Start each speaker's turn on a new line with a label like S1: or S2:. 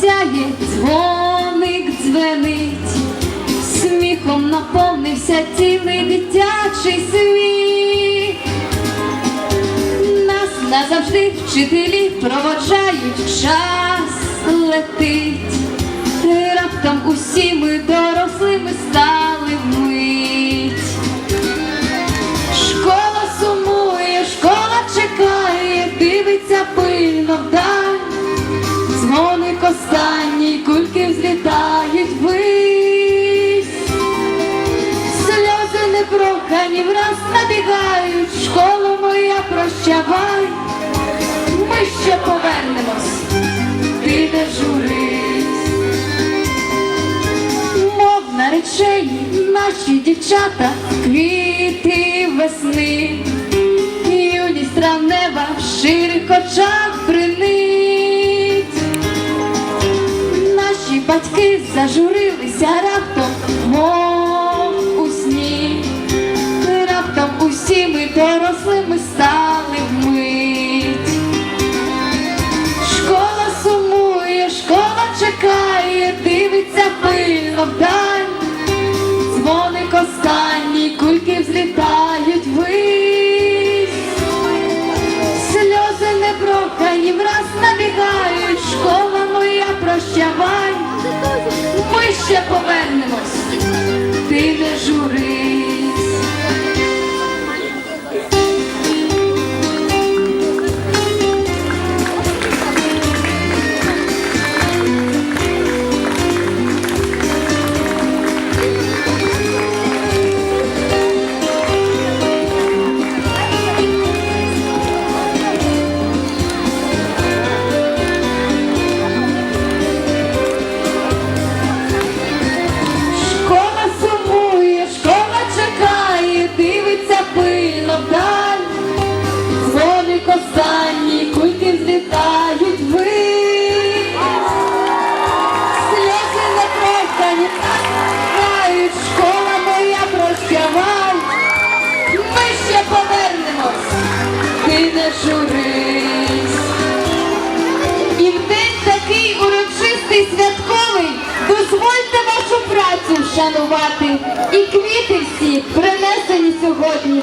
S1: сяє, дзвоник дзвенить, сміхом наповнився цілий дитячий світ. Нас назавжди вчителі проводжають, час летить. Раптом усі ми дорослими стали вмить. Школа сумує, школа чекає, дивиться пильно вдаль. Дзвоник останній, кульки взлітають ввись. Сльози непрохані враз набігають, школа моя прощавай. Ми ще повернемось, ти не журись. Мов наречені наші дівчата, квіти весни, юність травнева в ширих очах зажурилися раптом, мов у сні. Раптом усі ми дорослими стали вмить. Школа сумує, школа чекає, дивиться пильно вдаль. Дзвоник останній, кульки взлітають ввись. Сльози непрохані враз набігають, школа моя прощавай. Ще повернемось, ти не журись. Не журись. І в день такий урочистий святковий дозвольте вашу працю вшанувати. І квіти всі принесені сьогодні.